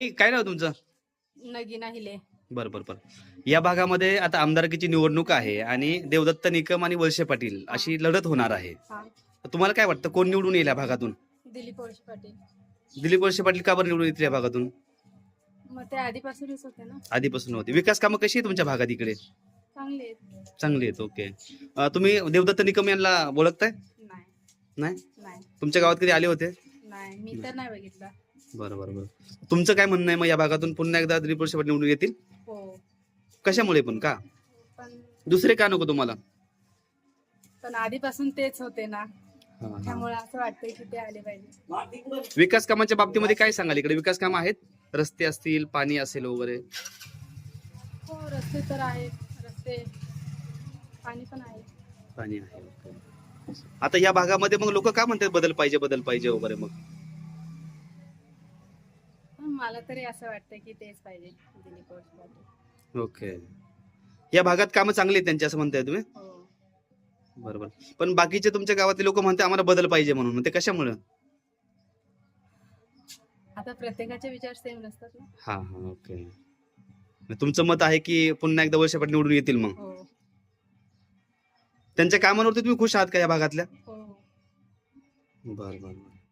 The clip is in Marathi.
काय नाव तुमचं? नगीना हिले. बरं बरं बरं. या भागामध्ये आता आमदारकीची निवडणूक आहे आणि देवदत्त निकम आणि वळसे पाटील अशी लढत होणार आहे. हा. तर तुम्हाला काय वाटतं कोण निवडून येईल या भागातून? दिलीप वळसे पाटील. दिलीप वळसे पाटील का बरं निवडून येतील या भागातून? मग ते आधीपासूनच होते ना. आधीपासून होते. विकास कामं कशी आहे तुमच्या भागात इकडे? चांगले आहेत. चांगली आहेत ओके. अं, तुम्ही देवदत्त निकम यांना ओळखताय? नाही? नाही. तुमच्या गावात कधी आले होते? नाही. मी तर नाही बघितला. बरं बरं बरं. तुमचं काय म्हणणं आहे? मग या भागातून पुन्हा एकदा पाटील निवडून येतील? हो. कशामुळे पण का? पण दुसरे का नको तुम्हाला? पण आधीपासून तेच होते ना. त्यामुळे असं वाटतंय की ते आले पाहिजे. विकास कामाच्या बाबतीमध्ये काय सांगाल इकडे? विकास काम आहेत? रस्ते असतील पाणी असेल वगैरे. हो रस्ते तर आहेत. रस्ते पाणी पण आहे. पाणी आहे. आता या भागामध्ये मग लोक का म्हणतात बदल पाहिजे बदल पाहिजे वगैरे मग? मला तरी असं वाटतंय की तेच पाहिजे दिलीप वळसे पाटील ओके. या भागात कामं चांगली आहेत त्यांची असं म्हणताय तुम्ही? हो. बरोबर. पण बाकीचे तुमच्या गावातले लोक म्हणतात आम्हाला बदल पाहिजे म्हणून. मग ते कशामुळे? आता प्रत्येकाचे विचार सेम नसतात ना. हा हा ओके. मग तुमचं मत आहे की पुन्हा एकदा वर्षापाठ निवडून येतील मग? हो. त्यांच्या कामांवरती तुम्ही खुश आहात का या भागातल्या? हो. बर बर बर.